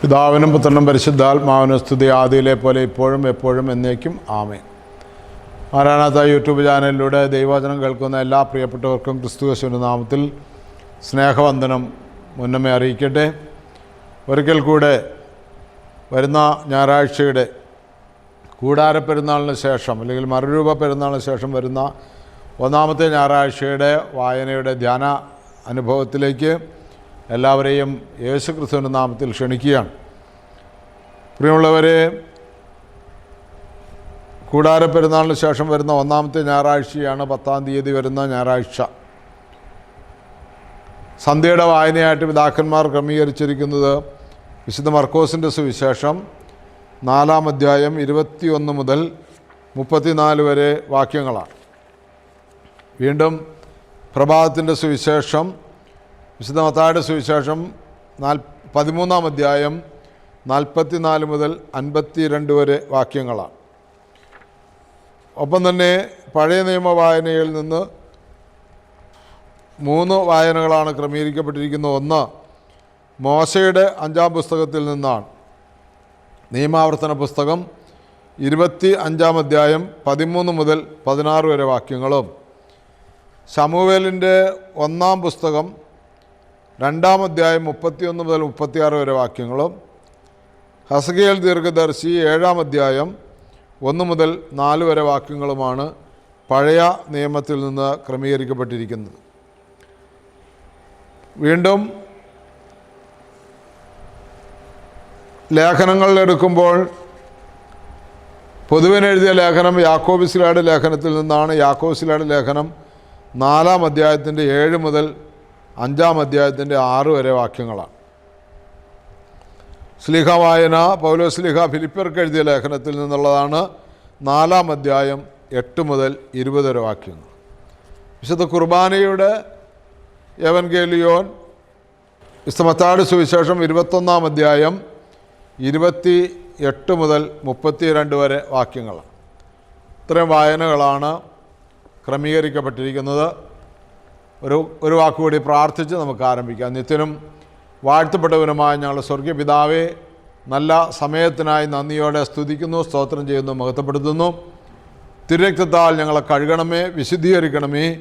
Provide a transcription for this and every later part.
പിതാവിനും പുത്രനും പരിശുദ്ധാത്മാവിനും സ്തുതി ആദിയിലെ പോലെ ഇപ്പോഴും എപ്പോഴും എന്നേക്കും. ആമേ മാരാനാഥ യൂട്യൂബ് ചാനലിലൂടെ ദൈവവചനം കേൾക്കുന്ന എല്ലാ പ്രിയപ്പെട്ടവർക്കും ക്രിസ്തുവേശുവിന്റെ നാമത്തിൽ സ്നേഹവന്ദനം മുന്നമേ അറിയിക്കട്ടെ. ഒരിക്കൽ കൂടെ വരുന്ന ഞായറാഴ്ചയുടെ കൂടാര പെരുന്നാളിന് ശേഷം അല്ലെങ്കിൽ മറുരൂപ പെരുന്നാളിന് ശേഷം വരുന്ന ഒന്നാമത്തെ ഞായറാഴ്ചയുടെ വായനയുടെ ധ്യാന അനുഭവത്തിലേക്ക് എല്ലാവരെയും യേശു ക്രിസ്തുവിന്റെ നാമത്തിൽ ക്ഷണിക്കുകയാണ്. പ്രിയമുള്ളവരെ കൂടാര പെരുന്നാളിന് ശേഷം വരുന്ന ഒന്നാമത്തെ ഞായറാഴ്ചയാണ് പത്താം തീയതി വരുന്ന ഞായറാഴ്ച. സന്ധ്യയുടെ വായനയായിട്ട് പിതാക്കന്മാർ ക്രമീകരിച്ചിരിക്കുന്നത് വിശുദ്ധ മർക്കോസിന്റെ സുവിശേഷം നാലാം അധ്യായം ഇരുപത്തിയൊന്ന് മുതൽ മുപ്പത്തിനാല് വരെ വാക്യങ്ങളാണ്. വീണ്ടും പ്രഭാതത്തിന്റെ സുവിശേഷം വിശുദ്ധ മത്തായുടെ സുവിശേഷം നാൽ പതിമൂന്നാം അധ്യായം നാൽപ്പത്തിനാല് മുതൽ അൻപത്തി രണ്ട് വരെ വാക്യങ്ങളാണ്. ഒപ്പം തന്നെ പഴയ നിയമ വായനയിൽ നിന്ന് മൂന്ന് വായനകളാണ് ക്രമീകരിക്കപ്പെട്ടിരിക്കുന്നത് ഒന്ന് മോശയുടെ അഞ്ചാം പുസ്തകത്തിൽ നിന്നാണ്. നിയമാവർത്തന പുസ്തകം ഇരുപത്തി അഞ്ചാം അധ്യായം പതിമൂന്ന് മുതൽ പതിനാറ് വരെ വാക്യങ്ങളും. ശമുവേലിന്റെ ഒന്നാം പുസ്തകം രണ്ടാം അധ്യായം മുപ്പത്തിയൊന്ന് മുതൽ മുപ്പത്തിയാറ് വരെ വാക്യങ്ങളും ഹസകിയൽ ദീർഘദർശി ഏഴാം അധ്യായം ഒന്ന് മുതൽ നാല് വരെ വാക്യങ്ങളുമാണ് പഴയ നിയമത്തിൽ നിന്ന് ക്രമീകരിക്കപ്പെട്ടിരിക്കുന്നത്. വീണ്ടും ലേഖനങ്ങൾ എടുക്കുമ്പോൾ പൊതുവിന് എഴുതിയ ലേഖനം യാക്കോബിസിലാട് ലേഖനത്തിൽ നിന്നാണ്. യാക്കോബിസിലാട് ലേഖനം നാലാം അധ്യായത്തിന്റെ ഏഴ് മുതൽ അഞ്ചാം അധ്യായത്തിന്റെ ആറ് വരെ വാക്യങ്ങളാണ്. സ്ലിഹ വായന പൗലോ സ്ലിഹ ഫിലിപ്പർക്ക് എഴുതിയ ലേഖനത്തിൽ നിന്നുള്ളതാണ് നാലാം അധ്യായം എട്ട് മുതൽ ഇരുപത് വരെ വാക്യങ്ങൾ. വിശുദ്ധ കുർബാനയുടെ യവൻഗേലിയോൻ വിസ്തമത്താട് സുവിശേഷം ഇരുപത്തൊന്നാം അധ്യായം ഇരുപത്തി എട്ട് മുതൽ മുപ്പത്തി രണ്ട് വരെ വാക്യങ്ങളാണ്. ഇത്രയും വായനകളാണ് ക്രമീകരിക്കപ്പെട്ടിരിക്കുന്നത്. ഒരു ഒരു വാക്കുകൂടി പ്രാർത്ഥിച്ച് നമുക്ക് ആരംഭിക്കാം. നിത്യനും വാഴ്ത്തപ്പെട്ടവനുമായ ഞങ്ങളുടെ സ്വർഗീയ പിതാവെ നല്ല സമയത്തിനായി നന്ദിയോടെ സ്തുതിക്കുന്നു സ്തോത്രം ചെയ്യുന്നു മഹത്വപ്പെടുത്തുന്നു. തിരക്തത്താൽ ഞങ്ങളെ കഴുകണമേ വിശുദ്ധീകരിക്കണമേ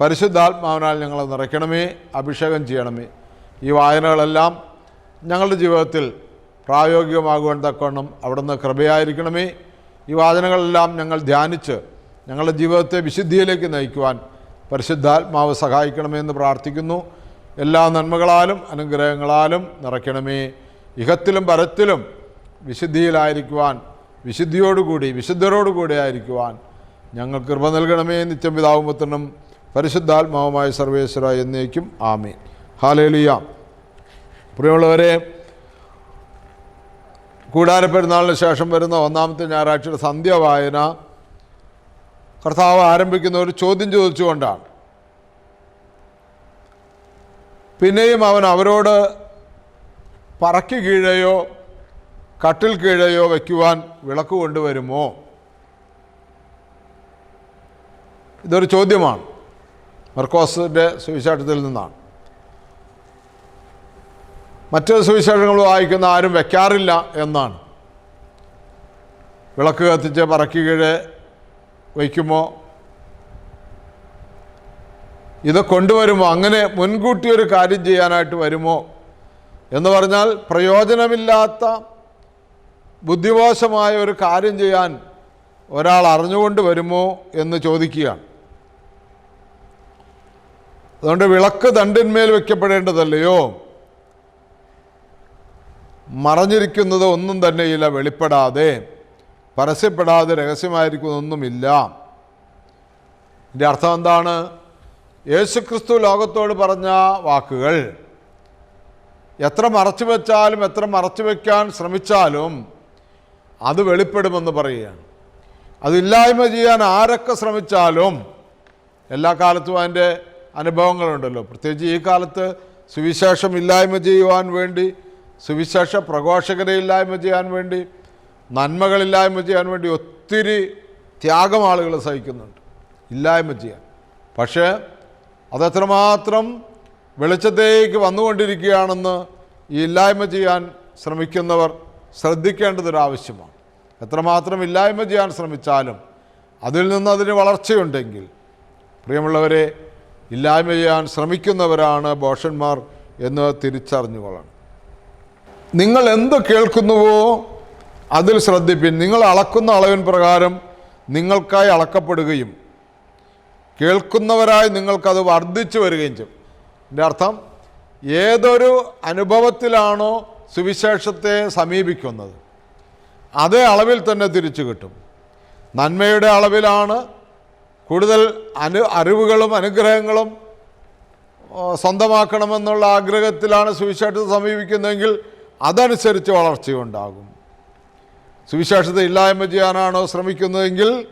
പരിശുദ്ധാത്മാവിനാൽ ഞങ്ങളെ നിറയ്ക്കണമേ അഭിഷേകം ചെയ്യണമേ. ഈ വായനകളെല്ലാം ഞങ്ങളുടെ ജീവിതത്തിൽ പ്രായോഗികമാകുവാൻ തക്കവണ്ണം അവിടുന്ന് കൃപയായിരിക്കണമേ. ഈ വാചനകളെല്ലാം ഞങ്ങൾ ധ്യാനിച്ച് ഞങ്ങളുടെ ജീവിതത്തെ വിശുദ്ധിയിലേക്ക് നയിക്കുവാൻ പരിശുദ്ധാത്മാവ് സഹായിക്കണമേ എന്ന് പ്രാർത്ഥിക്കുന്നു. എല്ലാ നന്മകളാലും അനുഗ്രഹങ്ങളാലും നിറയ്ക്കണമേ. ഇഹത്തിലും പരത്തിലും വിശുദ്ധിയിലായിരിക്കുവാൻ വിശുദ്ധിയോടുകൂടി വിശുദ്ധരോടുകൂടി ആയിരിക്കുവാൻ ഞങ്ങൾ കൃപ നൽകണമേ. നിത്യം പിതാവും പുത്രനും പരിശുദ്ധാത്മാവുമായ സർവേശ്വര എന്നേക്കും ആമേ ഹാലേലിയ പ്രിയമുള്ളവരെ കൂടാരപ്പെരുന്നാളിന് ശേഷം വരുന്ന ഒന്നാമത്തെ ഞായറാഴ്ചയുടെ സന്ധ്യ വായന കർത്താവ് ആരംഭിക്കുന്ന ഒരു ചോദ്യം ചോദിച്ചുകൊണ്ടാണ്. പിന്നെയും അവൻ അവരോട് പറക്കി കീഴെയോ കട്ടിൽ കീഴെയോ വയ്ക്കുവാൻ വിളക്ക് കൊണ്ടുവരുമോ? ഇതൊരു ചോദ്യമാണ്. മർക്കോസിന്റെ സുവിശേഷത്തിൽ നിന്നാണ്. മറ്റു സുവിശേഷങ്ങൾ വായിക്കുന്ന ആരും വയ്ക്കാറില്ല എന്നാണ്. വിളക്ക് കത്തിച്ച് പറക്കി കീഴെ വയ്ക്കുമോ? ഇത് കൊണ്ടുവരുമോ? അങ്ങനെ മുൻകൂട്ടി ഒരു കാര്യം ചെയ്യാനായിട്ട് വരുമോ? എന്ന് പറഞ്ഞാൽ പ്രയോജനമില്ലാത്ത ബുദ്ധിമോശമായ ഒരു കാര്യം ചെയ്യാൻ ഒരാൾ അറിഞ്ഞുകൊണ്ട് വരുമോ എന്ന് ചോദിക്കുകയാണ്. അതുകൊണ്ട് വിളക്ക് ദണ്ടിന്മേൽ വയ്ക്കപ്പെടേണ്ടതല്ലയോ? മറഞ്ഞിരിക്കുന്നത് ഒന്നും തന്നെയില്ല വെളിപ്പെടാതെ. പരസ്യപ്പെടാതെ രഹസ്യമായിരിക്കുന്നൊന്നുമില്ല. ഇതിന്റെ അർത്ഥം എന്താണ്? യേശുക്രിസ്തു ലോകത്തോട് പറഞ്ഞ വാക്കുകൾ. എത്ര മറച്ചു വെച്ചാലും എത്ര മറച്ചു വയ്ക്കാൻ ശ്രമിച്ചാലും അത് വെളിപ്പെടുമെന്ന് പറയുകയാണ്. അതില്ലായ്മ ചെയ്യാൻ ആരൊക്കെ ശ്രമിച്ചാലും എല്ലാ കാലത്തും അതിന്റെ അനുഭവങ്ങളുണ്ടല്ലോ. പ്രത്യേകിച്ച് ഈ കാലത്ത് സുവിശേഷം ഇല്ലായ്മ ചെയ്യുവാൻ വേണ്ടി സുവിശേഷ പ്രഘോഷകരെ ഇല്ലായ്മ ചെയ്യാൻ വേണ്ടി നന്മകളില്ലായ്മ ചെയ്യാൻ വേണ്ടി ഒത്തിരി ത്യാഗം ആളുകൾ സഹിക്കുന്നുണ്ട്. ഇല്ലായ്മ ചെയ്യാൻ. പക്ഷേ അതെത്രമാത്രം വെളിച്ചത്തേക്ക് വന്നുകൊണ്ടിരിക്കുകയാണെന്ന് ഈ ഇല്ലായ്മ ചെയ്യാൻ ശ്രമിക്കുന്നവർ ശ്രദ്ധിക്കേണ്ടതൊരാവശ്യമാണ്. എത്രമാത്രം ഇല്ലായ്മ ചെയ്യാൻ ശ്രമിച്ചാലും അതിൽ നിന്ന് അതിന് വളർച്ചയുണ്ടെങ്കിൽ പ്രിയമുള്ളവരെ ഇല്ലായ്മ ചെയ്യാൻ ശ്രമിക്കുന്നവരാണ് ബോഷന്മാർ എന്ന് തിരിച്ചറിഞ്ഞുകൊള്ളണം. നിങ്ങൾ എന്ത് കേൾക്കുന്നുവോ അതിൽ ശ്രദ്ധിപ്പിൻ. നിങ്ങൾ അളക്കുന്ന അളവിൻ പ്രകാരം നിങ്ങൾക്കായി അളക്കപ്പെടുകയും കേൾക്കുന്നവരായി നിങ്ങൾക്കത് വർദ്ധിച്ചു വരികയും ചെയ്യും. എന്റെ അർത്ഥം ഏതൊരു അനുഭവത്തിലാണോ സുവിശേഷത്തെ സമീപിക്കുന്നത് അതേ അളവിൽ തന്നെ തിരിച്ചു കിട്ടും. നന്മയുടെ അളവിലാണ് കൂടുതൽ അനു അറിവുകളും അനുഗ്രഹങ്ങളും സ്വന്തമാക്കണമെന്നുള്ള ആഗ്രഹത്തിലാണ് സുവിശേഷത്തെ സമീപിക്കുന്നതെങ്കിൽ അതനുസരിച്ച് വളർച്ചയുണ്ടാകും. സുവിശേഷത്തെ ഇല്ലായ്മ ചെയ്യാനാണോ ശ്രമിക്കുന്നതെങ്കിൽ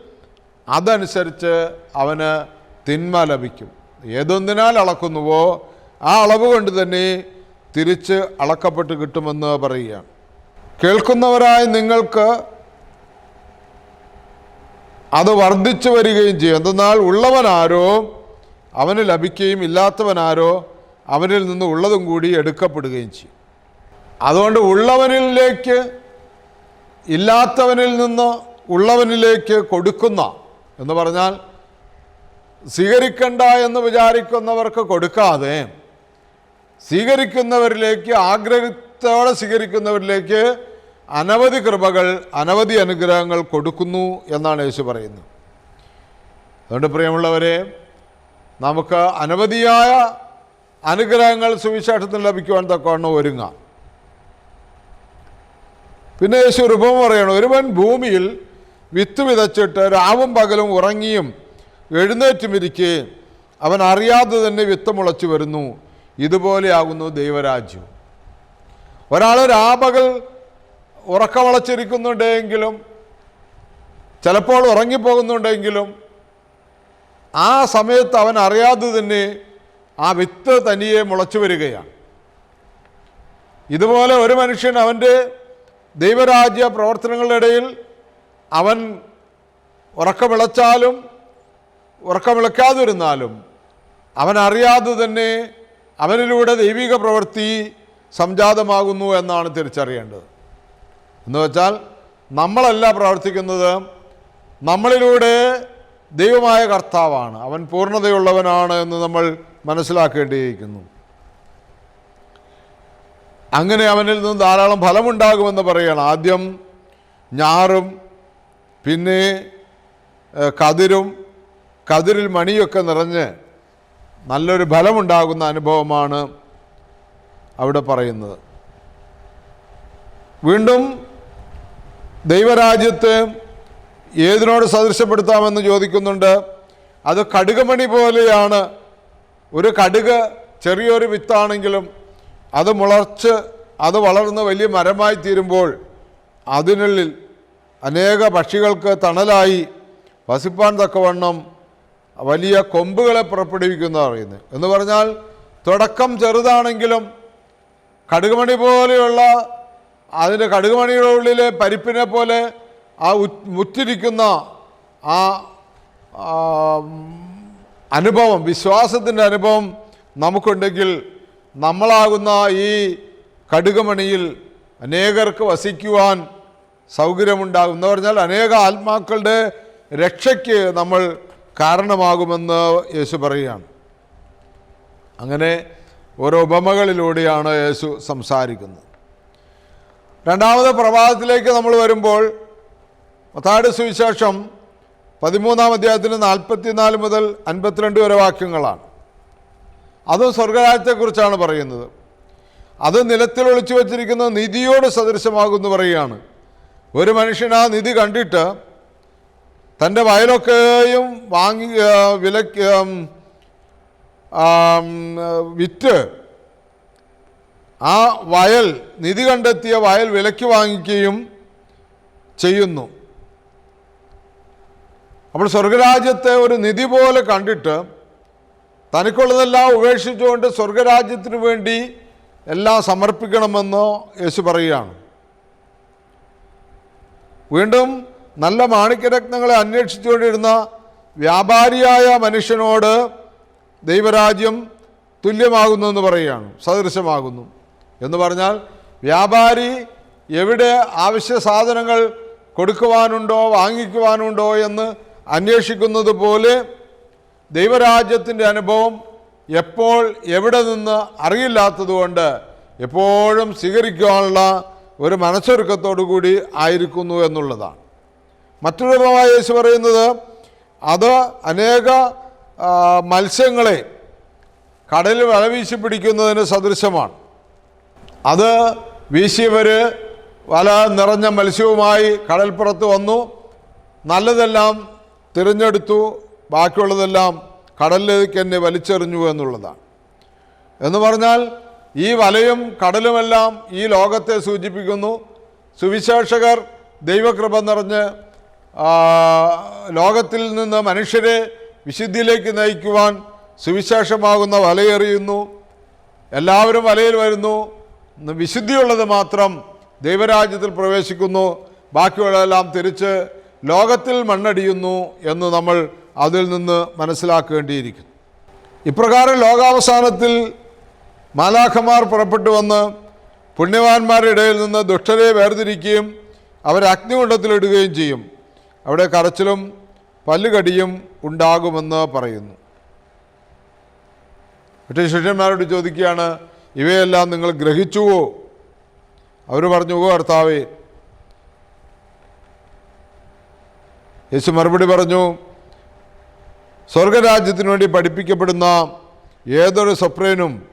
അതനുസരിച്ച് അവന് തിന്മ ലഭിക്കും. ഏതൊന്നിനാൽ അളക്കുന്നുവോ ആ അളവ് കൊണ്ട് തന്നെ തിരിച്ച് അളക്കപ്പെട്ട് കിട്ടുമെന്ന് പറയുകയാണ്. കേൾക്കുന്നവരായ നിങ്ങൾക്ക് അത് വർദ്ധിച്ചു വരികയും ചെയ്യും. എന്തെന്നാൽ ഉള്ളവനാരോ അവന് ലഭിക്കുകയും ഇല്ലാത്തവനാരോ അവനിൽ നിന്ന് ഉള്ളതും കൂടി എടുക്കപ്പെടുകയും ചെയ്യും. അതുകൊണ്ട് ഉള്ളവനിലേക്ക് ഇല്ലാത്തവനിൽ നിന്ന് ഉള്ളവനിലേക്ക് കൊടുക്കുന്ന എന്ന് പറഞ്ഞാൽ സ്വീകരിക്കണ്ട എന്ന് വിചാരിക്കുന്നവർക്ക് കൊടുക്കാതെ സ്വീകരിക്കുന്നവരിലേക്ക് ആഗ്രഹത്തോടെ സ്വീകരിക്കുന്നവരിലേക്ക് അനവധി കൃപകൾ അനവധി അനുഗ്രഹങ്ങൾ കൊടുക്കുന്നു എന്നാണ് യേശു പറയുന്നത്. അതുകൊണ്ട് പ്രിയമുള്ളവരെ നമുക്ക് അനവധിയായ അനുഗ്രഹങ്ങൾ സുവിശേഷത്തിന് ലഭിക്കുവാൻ തക്കവണ്ണം ഒരുങ്ങാം. പിന്നെ യേശു ഒരു ഉപമ പറയണം ഒരുവൻ ഭൂമിയിൽ വിത്ത് വിതച്ചിട്ട് രാവും പകലും ഉറങ്ങിയും എഴുന്നേറ്റും ഇരിക്കെ അവൻ അറിയാതെ തന്നെ വിത്ത് മുളച്ചു വരുന്നു. ഇതുപോലെയാകുന്നു ദൈവരാജ്യം. ഒരാൾ രാപകൽ ഉറക്കമളച്ചിരിക്കുന്നുണ്ടെങ്കിലും ചിലപ്പോൾ ഉറങ്ങിപ്പോകുന്നുണ്ടെങ്കിലും ആ സമയത്ത് അവൻ അറിയാതെ തന്നെ ആ വിത്ത് തനിയെ മുളച്ചു വരികയാണ്. ഇതുപോലെ ഒരു മനുഷ്യൻ അവന്റെ ദൈവരാജ്യ പ്രവർത്തനങ്ങളുടെ ഇടയിൽ അവൻ ഉറക്കമിളച്ചാലും ഉറക്കമിളക്കാതിരുന്നാലും അവൻ അറിയാതെ തന്നെ അവനിലൂടെ ദൈവിക പ്രവൃത്തി സംജാതമാകുന്നു എന്നാണ് തിരിച്ചറിയേണ്ടത്. എന്ന് വെച്ചാൽ നമ്മളല്ല പ്രവർത്തിക്കുന്നത് നമ്മളിലൂടെ ദൈവമായ കർത്താവാണ് അവൻ പൂർണതയുള്ളവനാണ് എന്ന് നമ്മൾ മനസ്സിലാക്കേണ്ടിയിരിക്കുന്നു. അങ്ങനെ അവനിൽ നിന്ന് ധാരാളം ഫലമുണ്ടാകുമെന്ന് പറയണം ആദ്യം ഞാറും പിന്നെ കതിരും കതിരിൽ മണിയൊക്കെ നിറഞ്ഞ് നല്ലൊരു ഫലമുണ്ടാകുന്ന അനുഭവമാണ് അവിടെ പറയുന്നത്. വീണ്ടും ദൈവരാജ്യത്ത് ഏതിനോട് സദൃശ്യപ്പെടുത്താമെന്ന് ചോദിക്കുന്നുണ്ട്. അത് കടുകുമണി പോലെയാണ്. ഒരു കടുക് ചെറിയൊരു വിത്താണെങ്കിലും അത് മുളച്ച് അത് വളർന്ന് വലിയ മരമായി തീരുമ്പോൾ അതിനുള്ളിൽ അനേക പക്ഷികൾക്ക് തണലായി വസിപ്പാൻ തക്കവണ്ണം വലിയ കൊമ്പുകളെ പുറപ്പെടുവിക്കുന്ന പറയുന്നത് എന്ന് പറഞ്ഞാൽ തുടക്കം ചെറുതാണെങ്കിലും കടുകുമണി പോലെയുള്ള അതിന്റെ കടുകുമണിയുടെ ഉള്ളിലെ പരിപ്പിനെ പോലെ ആ മുറ്റിരിക്കുന്ന ആ, അനുഭവം വിശ്വാസത്തിന്റെ അനുഭവം നമുക്കുണ്ടെങ്കിൽ നമ്മളാകുന്ന ഈ കടുകുമണിയിൽ അനേകർക്ക് വസിക്കുവാൻ സൗകര്യമുണ്ടാകും എന്ന് പറഞ്ഞാൽ അനേക ആത്മാക്കളുടെ രക്ഷയ്ക്ക് നമ്മൾ കാരണമാകുമെന്ന് യേശു പറയുകയാണ്. അങ്ങനെ ഓരോ ഉപമകളിലൂടെയാണ് യേശു സംസാരിക്കുന്നത്. രണ്ടാമത് പ്രഭാതത്തിലേക്ക് നമ്മൾ വരുമ്പോൾ മത്താട് സുവിശേഷം പതിമൂന്നാം അധ്യായത്തിന് നാൽപ്പത്തിനാല് മുതൽ അൻപത്തിരണ്ട് വരെ വാക്യങ്ങളാണ്. അതും സ്വർഗരാജ്യത്തെക്കുറിച്ചാണ് പറയുന്നത്. അത് നിലത്തിൽ ഒളിച്ചു വച്ചിരിക്കുന്ന നിധിയോട് സദൃശമാകുമെന്ന് പറയുകയാണ്. ഒരു മനുഷ്യൻ ആ നിധി കണ്ടിട്ട് തന്റെ വയലൊക്കെയും വാങ്ങി വില വിറ്റ് ആ വയൽ നിധി കണ്ടെത്തിയ വയൽ വിലയ്ക്ക് വാങ്ങിക്കുകയും ചെയ്യുന്നു. അപ്പോൾ സ്വർഗരാജ്യത്തെ ഒരു നിധി പോലെ കണ്ടിട്ട് തനിക്കുള്ളതെല്ലാം ഉപേക്ഷിച്ചുകൊണ്ട് സ്വർഗരാജ്യത്തിനു വേണ്ടി എല്ലാം സമർപ്പിക്കണമെന്നോ യേശു പറയുകയാണ്. വീണ്ടും നല്ല മാണിക്യരത്നങ്ങളെ അന്വേഷിച്ചുകൊണ്ടിരുന്ന വ്യാപാരിയായ മനുഷ്യനോട് ദൈവരാജ്യം തുല്യമാകുന്നു എന്ന് പറയുകയാണ് സദൃശമാകുന്നു. എന്ന് പറഞ്ഞാൽ വ്യാപാരി എവിടെ ആവശ്യ സാധനങ്ങൾ കൊടുക്കുവാനുണ്ടോ വാങ്ങിക്കുവാനുണ്ടോ എന്ന് അന്വേഷിക്കുന്നത് പോലെ ദൈവരാജ്യത്തിന്റെ അനുഭവം എപ്പോൾ എവിടെ നിന്ന് അറിയില്ലാത്തതുകൊണ്ട് എപ്പോഴും സ്വീകരിക്കുവാനുള്ള ഒരു മനസ്സൊരുക്കത്തോടു കൂടി ആയിരിക്കുന്നു എന്നുള്ളതാണ്. മറ്റൊരു ഉപമായ യേശു പറയുന്നത് അത് അനേക മത്സ്യങ്ങളെ കടലിൽ വല വീശി പിടിക്കുന്നതിന് സദൃശമാണ്. അത് വീശിയവർ വല നിറഞ്ഞ മത്സ്യവുമായി കടൽപ്പുറത്ത് വന്നു നല്ലതെല്ലാം തിരഞ്ഞെടുത്തു ബാക്കിയുള്ളതെല്ലാം കടലിലേക്ക് എന്നെ വലിച്ചെറിഞ്ഞു എന്നുള്ളതാണ്. എന്ന് പറഞ്ഞാൽ ഈ വലയും കടലുമെല്ലാം ഈ ലോകത്തെ സൂചിപ്പിക്കുന്നു. സുവിശേഷകർ ദൈവകൃപ നിറഞ്ഞ് ലോകത്തിൽ നിന്ന് മനുഷ്യരെ വിശുദ്ധിയിലേക്ക് നയിക്കുവാൻ സുവിശേഷമാകുന്ന വലയെറിയുന്നു. എല്ലാവരും വലയിൽ വരുന്നു. വിശുദ്ധിയുള്ളത് മാത്രം ദൈവരാജ്യത്തിൽ പ്രവേശിക്കുന്നു. ബാക്കിയുള്ളതെല്ലാം തിരിച്ച് ലോകത്തിൽ മണ്ണടിയുന്നു എന്ന് നമ്മൾ അതിൽ നിന്ന് മനസ്സിലാക്കേണ്ടിയിരിക്കുന്നു. ഇപ്രകാരം ലോകാവസാനത്തിൽ മാലാഖമാർ പുറപ്പെട്ടു വന്ന് പുണ്യവാന്മാരുടെ ഇടയിൽ നിന്ന് ദുഷ്ടരെ വേർതിരിക്കുകയും അവരെ അഗ്നികുണ്ഡത്തിലിടുകയും ചെയ്യും. അവിടെ കരച്ചിലും പല്ലുകടിയും ഉണ്ടാകുമെന്ന് പറയുന്നു. മറ്റേ ശിഷ്യന്മാരോട് ചോദിക്കുകയാണ് ഇവയെല്ലാം നിങ്ങൾ ഗ്രഹിച്ചുവോ? അവർ പറഞ്ഞു ഓ കർത്താവേ. യേശു മറുപടി പറഞ്ഞു സ്വർഗരാജ്യത്തിനു വേണ്ടി പഠിപ്പിക്കപ്പെടുന്ന ഏതൊരു സ്വപ്രേനും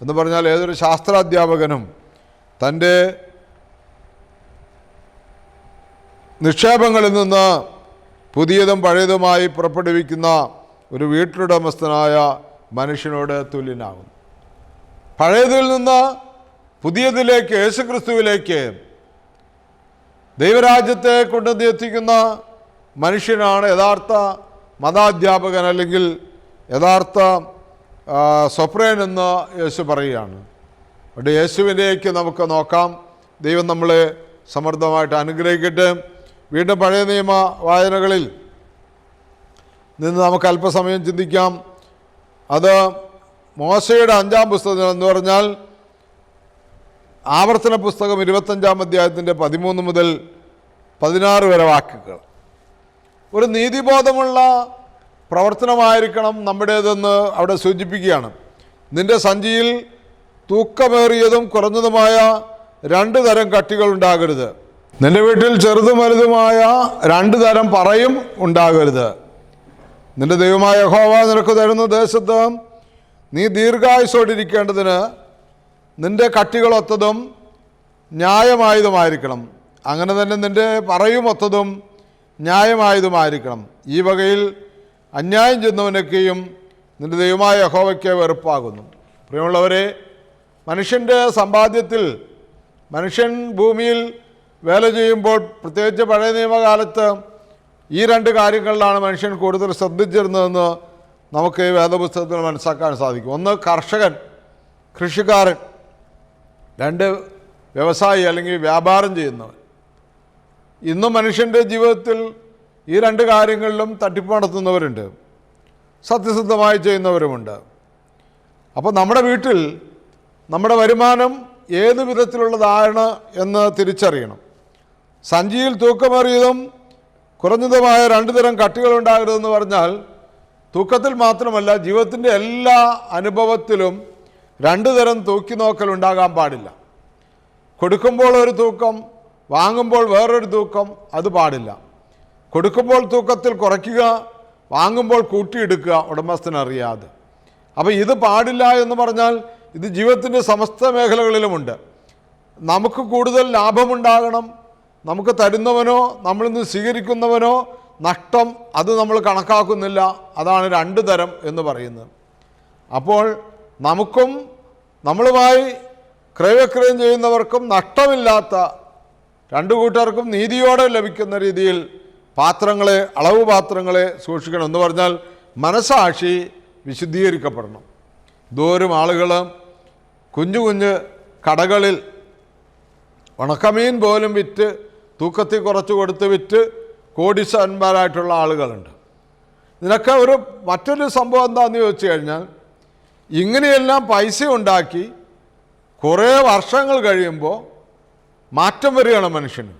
എന്ന് പറഞ്ഞാൽ ഏതൊരു ശാസ്ത്രാധ്യാപകനും തന്റെ നിക്ഷേപങ്ങളിൽ നിന്ന് പുതിയതും പഴയതുമായി പുറപ്പെടുവിക്കുന്ന ഒരു വീട്ടുടമസ്ഥനായ മനുഷ്യനോട് തുല്യനാകുന്നു. പഴയതിൽ നിന്ന് പുതിയതിലേക്ക് യേശുക്രിസ്തുവിലേക്ക് ദൈവരാജ്യത്തെ കൊണ്ടുവന്ന് മനുഷ്യനാണ് യഥാർത്ഥ മതാധ്യാപകൻ അല്ലെങ്കിൽ യഥാർത്ഥ സ്വപ്രേൻ എന്ന് യേശു പറയുകയാണ്. അവിടെ യേശുവിനേക്ക് നമുക്ക് നോക്കാം. ദൈവം നമ്മളെ സമൃദ്ധമായിട്ട് അനുഗ്രഹിക്കട്ടെ. വീണ്ടും പഴയ നിയമ വായനകളിൽ നിന്ന് നമുക്ക് അല്പസമയം ചിന്തിക്കാം. അത് മോശയുടെ അഞ്ചാം പുസ്തകം എന്ന് പറഞ്ഞാൽ ആവർത്തന പുസ്തകം ഇരുപത്തഞ്ചാം അധ്യായത്തിന്റെ പതിമൂന്ന് മുതൽ പതിനാറ് വരെ വാക്കുകൾ ഒരു നീതിബോധമുള്ള പ്രവർത്തനമായിരിക്കണം നമ്മുടേതെന്ന് അവിടെ സൂചിപ്പിക്കുകയാണ്. നിന്റെ സഞ്ചിയിൽ തൂക്കമേറിയതും കുറഞ്ഞതുമായ രണ്ട് തരം കട്ടികൾ ഉണ്ടാകരുത്. നിന്റെ വീട്ടിൽ ചെറുതും വലുതുമായ രണ്ട് തരം പറയും ഉണ്ടാകരുത്. നിന്റെ ദൈവമായ ഹോവ നിനക്ക് തരുന്ന ദേശത്ത് നീ ദീർഘായുസോടിരിക്കേണ്ടതിന് നിന്റെ കട്ടികളൊത്തതും ന്യായമായതുമായിരിക്കണം. അങ്ങനെ തന്നെ നിന്റെ പറയുമൊത്തതും ന്യായമായതുമായിരിക്കണം. ഈ വകയിൽ അന്യായം ചെന്നവനൊക്കെയും നിന്റെ ദൈവമായ യഹോവയ്ക്ക് വെറുപ്പാകുന്നു. പ്രിയമുള്ളവരെ മനുഷ്യന്റെ സമ്പാദ്യത്തിൽ മനുഷ്യൻ ഭൂമിയിൽ വേല ചെയ്യുമ്പോൾ പ്രത്യേകിച്ച് പഴയ നിയമകാലത്ത് ഈ രണ്ട് കാര്യങ്ങളിലാണ് മനുഷ്യൻ കൂടുതൽ ശ്രദ്ധിച്ചിരുന്നതെന്ന് നമുക്ക് വേദപുസ്തകത്തിൽ മനസ്സിലാക്കാൻ സാധിക്കും. ഒന്ന് കർഷകൻ കൃഷിക്കാരൻ രണ്ട് വ്യവസായി അല്ലെങ്കിൽ വ്യാപാരം ചെയ്യുന്നവൻ. ഇന്നും മനുഷ്യന്റെ ജീവിതത്തിൽ ഈ രണ്ട് കാര്യങ്ങളിലും തട്ടിപ്പ് നടത്തുന്നവരുണ്ട്. സത്യസന്ധമായി ചെയ്യുന്നവരുമുണ്ട്. അപ്പോൾ നമ്മുടെ വീട്ടിൽ നമ്മുടെ വരുമാനം ഏത് വിധത്തിലുള്ളതാണ് എന്ന് തിരിച്ചറിയണം. സഞ്ചിയിൽ തൂക്കമേറിയതും കുറഞ്ഞതുമായ രണ്ട് തരം കട്ടികളുണ്ടാകരുതെന്ന് പറഞ്ഞാൽ തൂക്കത്തിൽ മാത്രമല്ല ജീവിതത്തിന്റെ എല്ലാ അനുഭവത്തിലും രണ്ട് തരം തൂക്കി നോക്കൽ ഉണ്ടാകാൻ പാടില്ല. കൊടുക്കുമ്പോൾ ഒരു തൂക്കം വാങ്ങുമ്പോൾ വേറൊരു തൂക്കം അത് പാടില്ല. കൊടുക്കുമ്പോൾ തൂക്കത്തിൽ കുറയ്ക്കുക വാങ്ങുമ്പോൾ കൂട്ടിയെടുക്കുക ഉടമസ്ഥനറിയാതെ. അപ്പോൾ ഇത് പാടില്ല എന്ന് പറഞ്ഞാൽ ഇത് ജീവിതത്തിന്റെ സമസ്ത മേഖലകളിലുമുണ്ട്. നമുക്ക് കൂടുതൽ ലാഭമുണ്ടാകണം നമുക്ക് തരുന്നവനോ നമ്മളിൽ നിന്ന് സ്വീകരിക്കുന്നവനോ നഷ്ടം അത് നമ്മൾ കണക്കാക്കുന്നില്ല. അതാണ് രണ്ട് തരം എന്ന് പറയുന്നത്. അപ്പോൾ നമുക്കും നമ്മളുമായി ക്രയവിക്രയം ചെയ്യുന്നവർക്കും നഷ്ടമില്ലാത്ത രണ്ടു കൂട്ടർക്കും നീതിയോടെ ലഭിക്കുന്ന രീതിയിൽ പാത്രങ്ങളെ അളവ് പാത്രങ്ങളെ സൂക്ഷിക്കണം എന്ന് പറഞ്ഞാൽ മനസാക്ഷി വിശുദ്ധീകരിക്കപ്പെടണം. ദൂരം ആളുകൾ കുഞ്ഞു കുഞ്ഞ് കടകളിൽ ഉണക്കമീൻ പോലും വിറ്റ് തൂക്കത്തിൽ കുറച്ച് കൊടുത്ത് വിറ്റ് കോടീശ്വരന്മാരായിട്ടുള്ള ആളുകളുണ്ട്. ഇതിനൊക്കെ ഒരു മറ്റൊരു സംഭവം എന്താണെന്ന് ചോദിച്ചു കഴിഞ്ഞാൽ ഇങ്ങനെയെല്ലാം പൈസ ഉണ്ടാക്കി കുറേ വർഷങ്ങൾ കഴിയുമ്പോൾ മാറ്റം വരികയാണ് മനുഷ്യന്.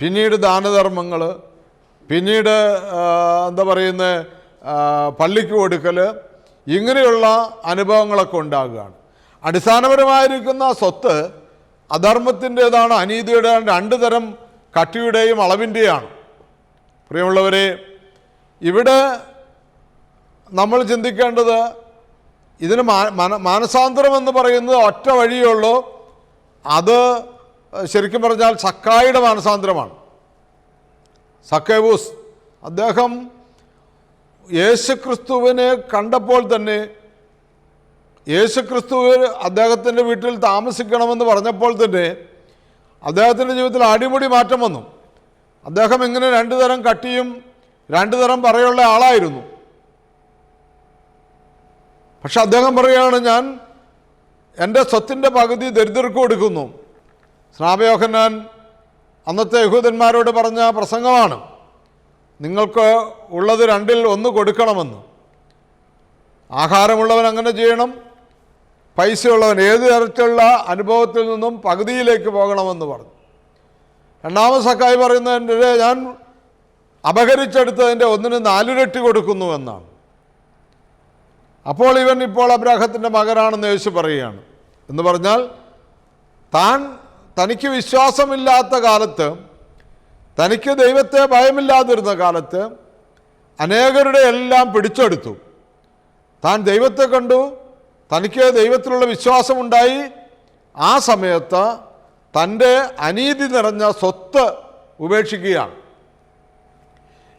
പിന്നീട് ദാനധർമ്മങ്ങൾ പിന്നീട് എന്താ പറയുന്നത് പള്ളിക്ക് കൊടുക്കൽ ഇങ്ങനെയുള്ള അനുഭവങ്ങളൊക്കെ ഉണ്ടാകുകയാണ്. അടിസ്ഥാനപരമായിരിക്കുന്ന സ്വത്ത് അധർമ്മത്തിന്റേതാണ് അനീതിയുടെയാണ് രണ്ട് തരം കട്ടിയുടെയും അളവിന്റെയാണ്. പ്രിയമുള്ളവരെ ഇവിടെ നമ്മൾ ചിന്തിക്കേണ്ടത് ഇതിന് മാനസാന്തരം എന്ന് പറയുന്നത് ഒറ്റ വഴിയേ ഉള്ളൂ. അത് ശരിക്കും പറഞ്ഞാൽ സക്കായുടെ മാനസാന്തരമാണ്. സക്കേബൂസ് അദ്ദേഹം യേശുക്രിസ്തുവിനെ കണ്ടപ്പോൾ തന്നെ യേശുക്രിസ്തു അദ്ദേഹത്തിന്റെ വീട്ടിൽ താമസിക്കണമെന്ന് പറഞ്ഞപ്പോൾ തന്നെ അദ്ദേഹത്തിന്റെ ജീവിതത്തിൽ അടിമുടി മാറ്റം വന്നു. അദ്ദേഹം ഇങ്ങനെ രണ്ടു തരം കട്ടിയും രണ്ടു തരം പറയുള്ള ആളായിരുന്നു. പക്ഷെ അദ്ദേഹം പറയുകയാണ് ഞാൻ എന്റെ സ്വത്തിന്റെ പകുതി ദരിദ്രർക്ക് കൊടുക്കുന്നു. സ്നാപയോഹന്നാൻ അന്നത്തെ യഹൂദന്മാരോട് പറഞ്ഞ പ്രസംഗമാണ്. നിങ്ങൾക്ക് ഉള്ളത് രണ്ടിൽ ഒന്ന് കൊടുക്കണമെന്ന്. ആഹാരമുള്ളവൻ അങ്ങനെ ചെയ്യണം. പൈസയുള്ളവൻ ഏത് തരത്തിലുള്ള അനുഭവത്തിൽ നിന്നും പകുതിയിലേക്ക് പോകണമെന്ന് പറഞ്ഞു. രണ്ടാമത് സക്കായി പറയുന്നതിന്റെ ഞാൻ അപഹരിച്ചെടുത്തതിന്റെ ഒന്നിന് നാലിരട്ടി കൊടുക്കുന്നു എന്നാണ്. അപ്പോൾ ഇവൻ ഇപ്പോൾ അബ്രാഹത്തിന്റെ മകനാണെന്ന് യേശു പറയുകയാണ്. എന്ന് പറഞ്ഞാൽ താൻ തനിക്ക് വിശ്വാസമില്ലാത്ത കാലത്ത് തനിക്ക് ദൈവത്തെ ഭയമില്ലാതിരുന്ന കാലത്ത് അനേകരുടെ എല്ലാം പിടിച്ചെടുത്തു. താൻ ദൈവത്തെ കണ്ടു തനിക്ക് ദൈവത്തിലുള്ള വിശ്വാസമുണ്ടായി. ആ സമയത്ത് തന്റെ അനീതി നിറഞ്ഞ സ്വത്ത് ഉപേക്ഷിക്കുകയാണ്.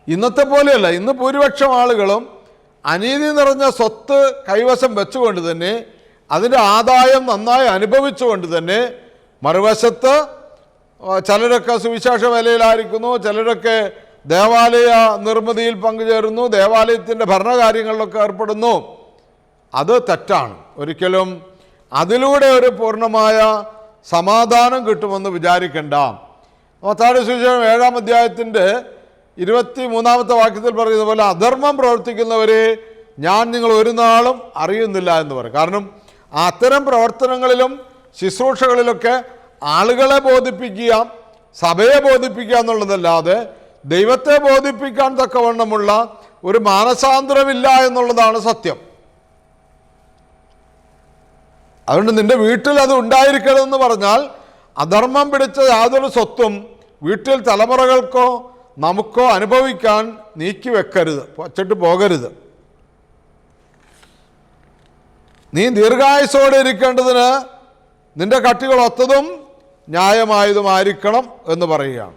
ഇന്നത്തെ പോലെയല്ല ഇന്ന് ഭൂരിപക്ഷം ആളുകളും അനീതി നിറഞ്ഞ സ്വത്ത് കൈവശം വെച്ചുകൊണ്ട് തന്നെ അതിന്റെ ആദായം നന്നായി അനുഭവിച്ചുകൊണ്ട് തന്നെ മറുവശത്ത് ചിലരൊക്കെ സുവിശേഷ വേലയിലായിരിക്കുന്നു ചിലരൊക്കെ ദേവാലയ നിർമ്മിതിയിൽ പങ്കുചേരുന്നു ദേവാലയത്തിന്റെ ഭരണകാര്യങ്ങളിലൊക്കെ ഏർപ്പെടുന്നു. അത് തെറ്റാണ്. ഒരിക്കലും അതിലൂടെ ഒരു പൂർണമായ സമാധാനം കിട്ടുമെന്ന് വിചാരിക്കണ്ട. മത്താടി സുവിശേഷം ഏഴാം അധ്യായത്തിന്റെ ഇരുപത്തി മൂന്നാമത്തെ വാക്യത്തിൽ പറയുന്ന പോലെ അധർമ്മം പ്രവർത്തിക്കുന്നവരെ ഞാൻ നിങ്ങൾ ഒരു നാളും അറിയുന്നില്ല എന്ന് പറയും. കാരണം അത്തരം പ്രവർത്തനങ്ങളിലും ശുശ്രൂഷകളിലൊക്കെ ആളുകളെ ബോധിപ്പിക്കുക സഭയെ ബോധിപ്പിക്കുക എന്നുള്ളതല്ലാതെ ദൈവത്തെ ബോധിപ്പിക്കാൻ തക്കവണ്ണമുള്ള ഒരു മാനസാന്തരമില്ല എന്നുള്ളതാണ് സത്യം. അതുകൊണ്ട് നിന്റെ വീട്ടിൽ അത് ഉണ്ടായിരിക്കണമെന്ന് പറഞ്ഞാൽ അധർമ്മം പിടിച്ച യാതൊരു സ്വത്തും വീട്ടിൽ തലമുറകൾക്കോ നമുക്കോ അനുഭവിക്കാൻ നീക്കി വെക്കരുത് വച്ചിട്ട് പോകരുത്. നീ ദീർഘായുസോടെ ഇരിക്കേണ്ടതിന് നിന്റെ കട്ടികൾ ഒത്തതും ന്യായമായതുമായിരിക്കണം എന്ന് പറയുകയാണ്.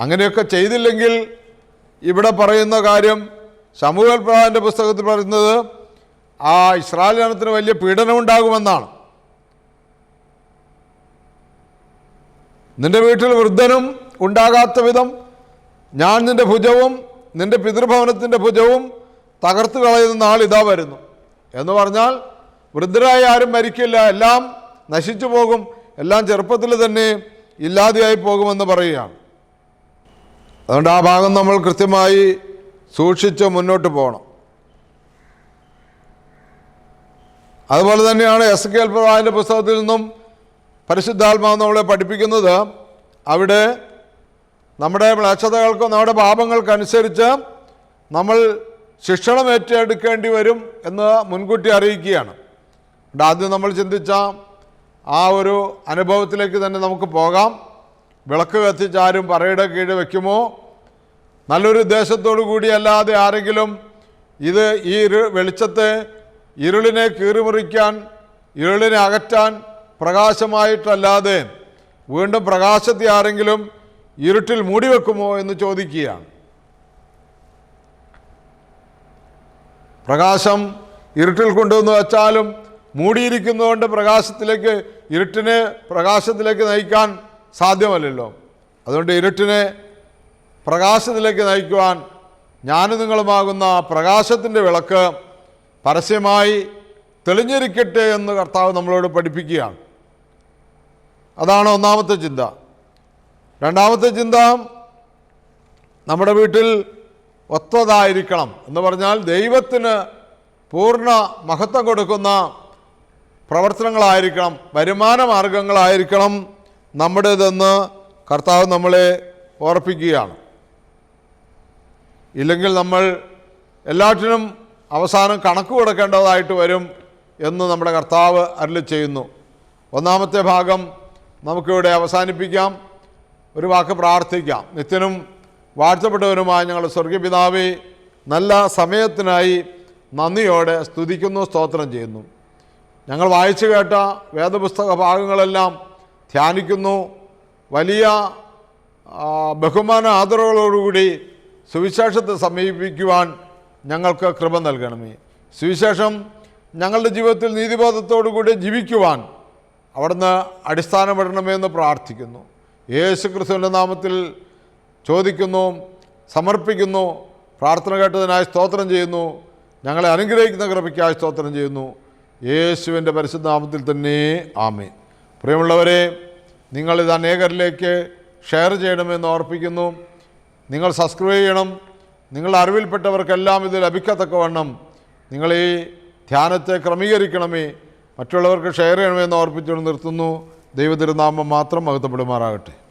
അങ്ങനെയൊക്കെ ചെയ്തില്ലെങ്കിൽ ഇവിടെ പറയുന്ന കാര്യം ശമുവേൽ പ്രവാന്റെ പുസ്തകത്തിൽ പറയുന്നത് ആ ഇസ്രായേൽ വലിയ പീഡനമുണ്ടാകുമെന്നാണ്. നിന്റെ വീട്ടിൽ വൃദ്ധനും ഉണ്ടാകാത്ത വിധം ഞാൻ നിന്റെ ഭുജവും നിന്റെ പിതൃഭവനത്തിന്റെ ഭുജവും തകർത്ത് കളയുന്ന നാൾ ഇതാ വരുന്നു. എന്ന് പറഞ്ഞാൽ വൃദ്ധരായ ആരും മരിക്കില്ല. എല്ലാം നശിച്ചു പോകും. എല്ലാം ചെറുപ്പത്തിൽ തന്നെ ഇല്ലാതെയായി പോകുമെന്ന് പറയുകയാണ്. അതുകൊണ്ട് ആ ഭാഗം നമ്മൾ കൃത്യമായി സൂക്ഷിച്ച് മുന്നോട്ട് പോകണം. അതുപോലെ തന്നെയാണ് എസ് കെ എൽ പ്രവാഹിന്റെ പുസ്തകത്തിൽ നിന്നും പരിശുദ്ധാത്മാവ് നമ്മളെ പഠിപ്പിക്കുന്നത്. അവിടെ നമ്മുടെ മ്ലേച്ഛതകൾക്കോ നമ്മുടെ പാപങ്ങൾക്കനുസരിച്ച് നമ്മൾ ശിക്ഷണം ഏറ്റെടുക്കേണ്ടി വരും എന്ന് മുൻകൂട്ടി അറിയിക്കുകയാണ്. അതുകൊണ്ട് ആദ്യം നമ്മൾ ചിന്തിച്ച ആ ഒരു അനുഭവത്തിലേക്ക് തന്നെ നമുക്ക് പോകാം. വിളക്ക് കത്തിച്ച് ആരും പറയുടെ കീഴ് വയ്ക്കുമോ നല്ലൊരു ഉദ്ദേശത്തോടു കൂടി അല്ലാതെ ആരെങ്കിലും ഇത് ഈ വെളിച്ചത്തെ ഇരുളിനെ കീറിമുറിക്കാൻ ഇരുളിനെ അകറ്റാൻ പ്രകാശമായിട്ടല്ലാതെ വീണ്ടും പ്രകാശത്തെ ആരെങ്കിലും ഇരുട്ടിൽ മൂടിവെക്കുമോ എന്ന് ചോദിക്കുകയാണ്. പ്രകാശം ഇരുട്ടിൽ കൊണ്ടുവന്ന് വെച്ചാലും മൂടിയിരിക്കുന്നതുകൊണ്ട് പ്രകാശത്തിലേക്ക് ഇരുട്ടിനെ പ്രകാശത്തിലേക്ക് നയിക്കാൻ സാധ്യമല്ലല്ലോ. അതുകൊണ്ട് ഇരുട്ടിനെ പ്രകാശത്തിലേക്ക് നയിക്കുവാൻ ഞാനും നിങ്ങളുമാകുന്ന പ്രകാശത്തിന്റെ വിളക്ക് പരസ്യമായി തെളിഞ്ഞിരിക്കട്ടെ എന്ന് കർത്താവ് നമ്മളോട് പഠിപ്പിക്കുകയാണ്. അതാണ് ഒന്നാമത്തെ ചിന്ത. രണ്ടാമത്തെ ചിന്ത നമ്മുടെ വീട്ടിൽ ഒത്തതായിരിക്കണം എന്ന് പറഞ്ഞാൽ ദൈവത്തിന് പൂർണ മഹത്വം കൊടുക്കുന്ന പ്രവർത്തനങ്ങളായിരിക്കണം വരുമാന മാർഗങ്ങളായിരിക്കണം നമ്മുടേതെന്ന് കർത്താവ് നമ്മളെ ഓർപ്പിക്കുകയാണ്. ഇല്ലെങ്കിൽ നമ്മൾ എല്ലാറ്റിനും അവസാനം കണക്ക് കൊടുക്കേണ്ടതായിട്ട് വരും എന്ന് നമ്മുടെ കർത്താവ് അരുളി ചെയ്യുന്നു. ഒന്നാമത്തെ ഭാഗം നമുക്കിവിടെ അവസാനിപ്പിക്കാം. ഒരു വാക്ക് പ്രാർത്ഥിക്കാം. നിത്യനും വാഴ്ചപ്പെട്ടവരുമായി ഞങ്ങളുടെ സ്വർഗീയപിതാവേ നല്ല സമയത്തിനായി നന്ദിയോടെ സ്തുതിക്കുന്നു സ്തോത്രം ചെയ്യുന്നു. ഞങ്ങൾ വായിച്ചു കേട്ട വേദപുസ്തക ഭാഗങ്ങളെല്ലാം ധ്യാനിക്കുന്നു. വലിയ ബഹുമാന ആദരവുകളോടുകൂടി സുവിശേഷത്തെ സമീപിക്കുവാൻ ഞങ്ങൾക്ക് കൃപ നൽകണമേ. സുവിശേഷം ഞങ്ങളുടെ ജീവിതത്തിൽ നീതിബോധത്തോടു കൂടി ജീവിക്കുവാൻ അവിടുന്ന് അടിസ്ഥാനപ്പെടണമേ എന്ന് പ്രാർത്ഥിക്കുന്നു. യേശു ക്രിസ്തുവിന്റെ നാമത്തിൽ ചോദിക്കുന്നു സമർപ്പിക്കുന്നു പ്രാർത്ഥന കേട്ടതിനായി സ്തോത്രം ചെയ്യുന്നു. ഞങ്ങളെ അനുഗ്രഹിക്കുന്ന കൃപയ്ക്കായി സ്തോത്രം ചെയ്യുന്നു. യേശുവിന്റെ പരിശുദ്ധാമത്തിൽ തന്നെ ആമേൻ. പ്രിയമുള്ളവരെ നിങ്ങളിത് അനേകരിലേക്ക് ഷെയർ ചെയ്യണമെന്ന് ഓർപ്പിക്കുന്നു. നിങ്ങൾ സബ്സ്ക്രൈബ് ചെയ്യണം. നിങ്ങളുടെ അറിവിൽപ്പെട്ടവർക്കെല്ലാം ഇത് ലഭിക്കത്തക്കവണ്ണം നിങ്ങൾ ഈ ധ്യാനത്തെ ക്രമീകരിക്കണമേ. മറ്റുള്ളവർക്ക് ഷെയർ ചെയ്യണമെന്ന് ഓർപ്പിച്ചുകൊണ്ട് നിർത്തുന്നു. ദൈവതിരുനാമം മാത്രം മഹത്വപ്പെടുമാറാകട്ടെ.